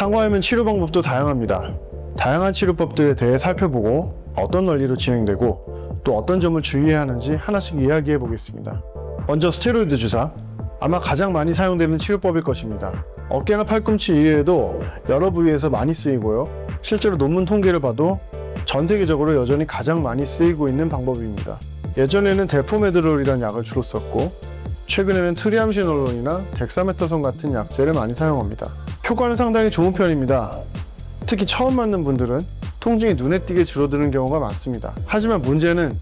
상과암은 치료 방법도 다양합니다. 다양한 치료법들에 대해 살펴보고 어떤 원리로 진행되고 또 어떤 점을 주의해야 하는지 하나씩 이야기해 보겠습니다. 먼저 스테로이드 주사. 아마 가장 많이 사용되는 치료법일 것입니다. 어깨나 팔꿈치 이외에도 여러 부위에서 많이 쓰이고요. 실제로 논문 통계를 봐도 전 세계적으로 여전히 가장 많이 쓰이고 있는 방법입니다. 예전에는 데포메드롤이라는 약을 주로 썼고 최근에는 트리암시놀론이나 덱사메타손 같은 약제를 많이 사용합니다. 효과는 상당히 좋은 편입니다. 특히 처음 맞는 분들은 통증이 눈에 띄게 줄어드는 경우가 많습니다. 하지만 문제는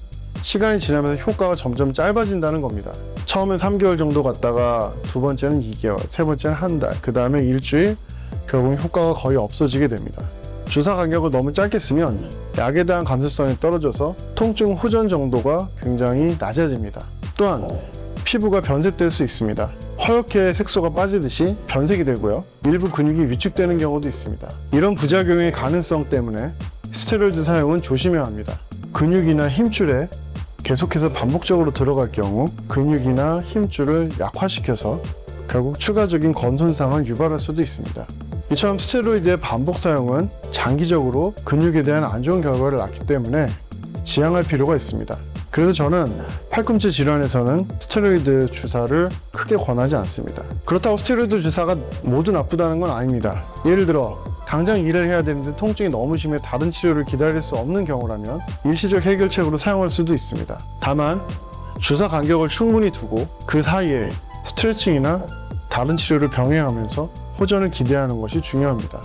시간이 지나면서 효과가 점점 짧아진다는 겁니다. 처음엔 3개월 정도 갔다가 두 번째는 2개월, 세 번째는 한 달, 그 다음에 일주일, 결국 효과가 거의 없어지게 됩니다. 주사 간격을 너무 짧게 쓰면 약에 대한 감수성이 떨어져서 통증 호전 정도가 굉장히 낮아집니다. 또한 피부가 변색될 수 있습니다. 허옇게 색소가 빠지듯이 변색이 되고요. 일부 근육이 위축되는 경우도 있습니다. 이런 부작용의 가능성 때문에 스테로이드 사용은 조심해야 합니다. 근육이나 힘줄에 계속해서 반복적으로 들어갈 경우 근육이나 힘줄을 약화시켜서 결국 추가적인 건손상을 유발할 수도 있습니다. 이처럼 스테로이드의 반복 사용은 장기적으로 근육에 대한 안 좋은 결과를 낳기 때문에 지양할 필요가 있습니다. 그래서 저는 팔꿈치 질환에서는 스테로이드 주사를 크게 권하지 않습니다. 그렇다고 스테로이드 주사가 모두 나쁘다는 건 아닙니다. 예를 들어 당장 일을 해야 되는데 통증이 너무 심해 다른 치료를 기다릴 수 없는 경우라면 일시적 해결책으로 사용할 수도 있습니다. 다만 주사 간격을 충분히 두고 그 사이에 스트레칭이나 다른 치료를 병행하면서 호전을 기대하는 것이 중요합니다.